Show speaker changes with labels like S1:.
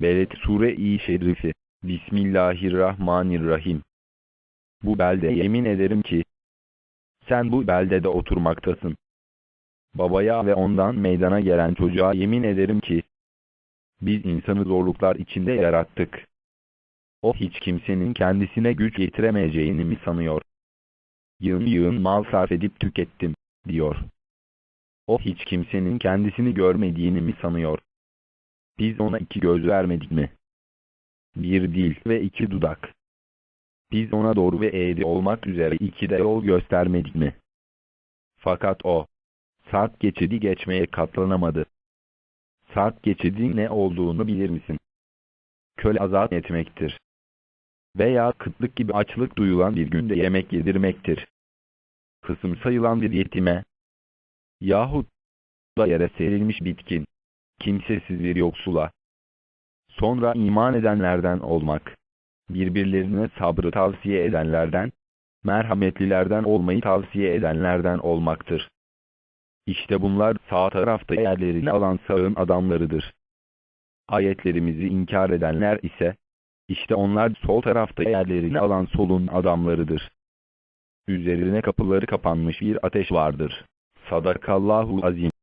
S1: Beled Sure-i Şerifi Bismillahirrahmanirrahim Bu belde yemin ederim ki sen bu beldede oturmaktasın. Babaya ve ondan meydana gelen çocuğa yemin ederim ki biz insanı zorluklar içinde yarattık. O hiç kimsenin kendisine güç getiremeyeceğini mi sanıyor? Yığın yığın mal sarf edip tükettim, diyor. O hiç kimsenin kendisini görmediğini mi sanıyor? Biz ona iki göz vermedik mi? Bir dil ve iki dudak. Biz ona doğru ve eğri olmak üzere iki de yol göstermedik mi? Fakat o, sarp geçidi geçmeye katlanamadı. Sarp geçidi ne olduğunu bilir misin? Köle azat etmektir. Veya kıtlık gibi açlık duyulan bir günde yemek yedirmektir. Kısım sayılan bir yetime, yahut da yere serilmiş bitkin, kimsesiz bir yoksula, sonra iman edenlerden olmak, birbirlerine sabrı tavsiye edenlerden, merhametlilerden olmayı tavsiye edenlerden olmaktır. İşte bunlar sağ tarafta yerlerini alan sağın adamlarıdır. Ayetlerimizi inkar edenler ise, işte onlar sol tarafta yerlerini alan solun adamlarıdır. Üzerine kapıları kapanmış bir ateş vardır. Sadakallahu azim.